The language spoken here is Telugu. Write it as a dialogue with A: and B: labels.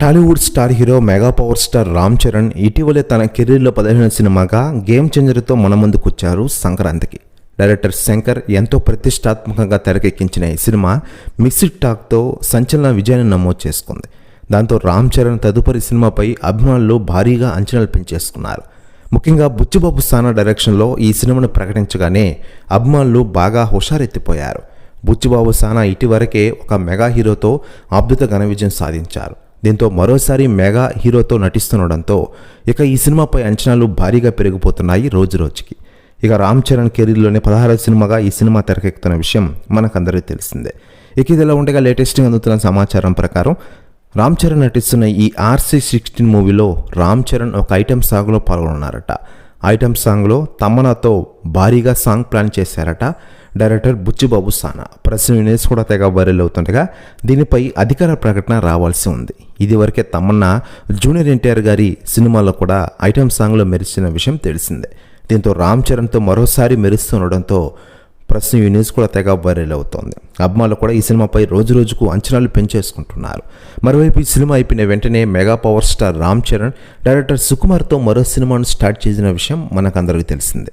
A: Tollywood star hero mega power star Ram Charan ఇటీవలే తన కెరీర్లో పదిహేను సినిమాగా గేమ్ చేంజర్తో మన ముందుకొచ్చారు సంక్రాంతికి. డైరెక్టర్ శంకర్ ఎంతో ప్రతిష్టాత్మకంగా తెరకెక్కించిన ఈ సినిమా మిక్సిడ్ టాక్తో సంచలన విజయాన్ని నమోదు చేసుకుంది. దాంతో రామ్ చరణ్ తదుపరి సినిమాపై అభిమానులు భారీగా అంచనాలు పెంచేసుకున్నారు. ముఖ్యంగా బుచ్చిబాబు సానా డైరెక్షన్లో ఈ సినిమాను ప్రకటించగానే అభిమానులు బాగా హుషారెత్తిపోయారు. బుచ్చిబాబు సానా ఇటీవరకే ఒక మెగా హీరోతో అద్భుత ఘన విజయం సాధించారు. దీంతో మరోసారి మెగా హీరోతో నటిస్తుండడంతో ఇక ఈ సినిమాపై అంచనాలు భారీగా పెరిగిపోతున్నాయి రోజు రోజుకి ఇక రామ్ చరణ్ కెరీర్లోనే పదహారవ సినిమాగా ఈ సినిమా తెరకెక్కుతున్న విషయం మనకందరికీ తెలిసిందే. ఇక ఇదిలా ఉండగా లేటెస్ట్గా అందుతున్న సమాచారం ప్రకారం రామ్ చరణ్ నటిస్తున్న ఈ ఆర్సీ సిక్స్టీన్ మూవీలో రామ్ చరణ్ ఒక ఐటెం సాంగ్లో పాల్గొన్నారట. ఐటెం సాంగ్లో తమనాతో భారీగా సాంగ్ ప్లాన్ చేశారట. Director Buchibabu Sana. Press news కూడా తెగ వైరల్ అవుతుండగా దీనిపై అధికార ప్రకటన రావాల్సి ఉంది. ఇదివరకే తమన్నా జూనియర్ ఎన్టీఆర్ గారి సినిమాలో కూడా ఐటమ్ సాంగ్లో మెరిచిన విషయం తెలిసిందే. దీంతో రామ్ చరణ్తో మరోసారి మెరుస్తుండడంతో ప్రెస్ న్యూస్ కూడా తెగ వైరల్ అవుతోంది. అభిమానులు కూడా ఈ సినిమాపై రోజు రోజుకు అంచనాలు పెంచేసుకుంటున్నారు. మరోవైపు ఈ సినిమా అయిపోయిన వెంటనే mega power star Ram Charan director సుకుమార్తో మరో సినిమాను స్టార్ట్ చేసిన విషయం మనకందరికీ తెలిసిందే.